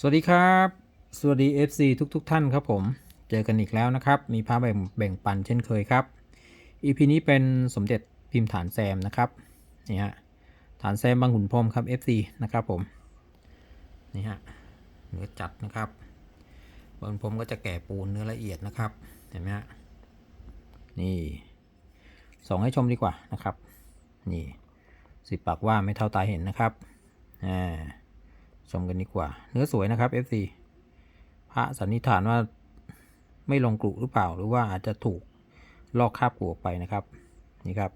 สวัสดีครับ สวัสดี FC ทุกๆทท่านครับผม เจอกันอีกแล้วนะครับ มีพาแบ่งแบ่งปันเช่นเคยครับ EP นี้เป็นสมเด็จพิมพ์ฐานแซมนะครับนี่ฮะฐานแซมบางขุนพรมครับ FC นะครับผมนี่ฮะเนื้อจัดนะครับบางขุนพรมก็จะแก่ปูนเนื้อละเอียดนะครับเห็นไหมฮะนี่ส่องให้ชมดีกว่านะครับ นี่สิบปากว่าไม่เท่าตาเห็นนะครับอ่า ชมกันดีกว่า เนื้อสวยนะครับ FC พระสันนิษฐานว่าไม่ลงกรุหรือเปล่า หรือว่าอาจจะถูกลอกคาบกรุออกไปนะครับ นี่ครับ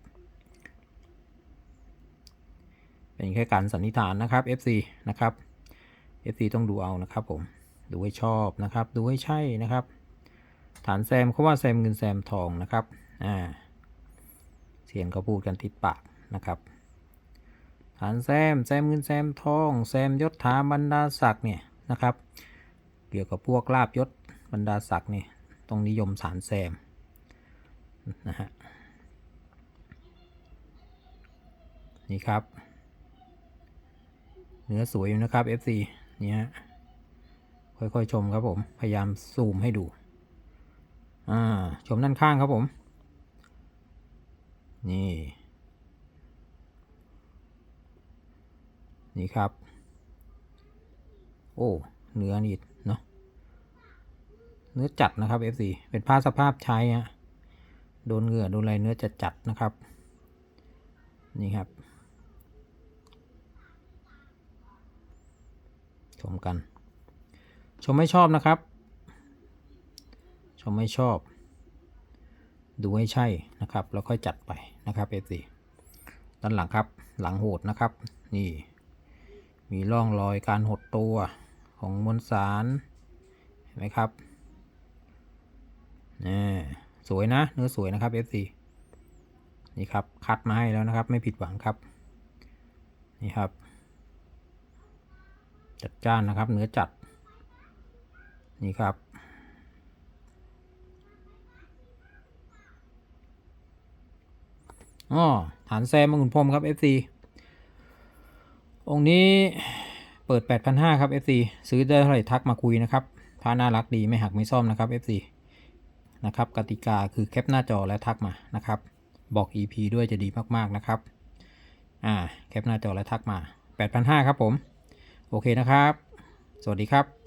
เป็นแค่การสันนิษฐานนะครับ FC นะครับ FC ต้องดูเอานะครับผม ดูให้ชอบนะครับ ดูให้ใช่นะครับ ฐานแซมเขาว่าแซมเงินแซมทองนะครับ อ่า เสียนเขาพูดกันติดปากนะครับ ฐานแซมแซมเงินแซมทองแซมยศถาบรรดาศักดิ์เนี่ยนะครับ เกี่ยวกับพวกลาบยศบรรดาศักดิ์เนี่ยต้องนิยมฐานแซมนะฮะนี่ครับเนื้อสวยอยู่นะครับ FC เนี่ยค่อยๆชมครับผม พยายามซูมให้ดู อ่า ชมด้านข้างครับผม นี่ นี่ครับ โอ้ เนื้อนี่เนาะ เนื้อจัดนะครับ FC เป็นผ้าสภาพใช้ฮะ โดนเหงื่อโดนอะไรเนื้อจะจัดนะครับ นี่ครับ ชมกัน ชมไม่ชอบนะครับ ชมไม่ชอบ ดูให้ใช่นะครับ แล้วค่อยจัดไปนะครับ FC ด้านหลังครับ หลังโหดนะครับ นี่ มีร่องรอยการหดตัวของมวลสารเห็นไหมครับนี่สวยนะเนื้อสวยนะครับ FC นี่ครับคัดมาให้แล้วนะครับ ไม่ผิดหวังครับ นี่ครับ จัดจ้านนะครับ เนื้อจัด นี่ครับอ๋อฐานแซมมังคุนพรมครับ FC องค์นี้เปิด 8,500 ครับ FC ซื้อได้เท่าไหร่ทักมาคุยนะครับพาน่ารักดีไม่หักไม่ซ่อมนะครับ FC นะครับกติกาคือแคปหน้าจอและทักมานะครับ บอก EP ด้วยจะดีมากๆนะครับ อ่า แคปหน้าจอและทักมา 8,500 ครับผม โอเคนะครับ สวัสดีครับ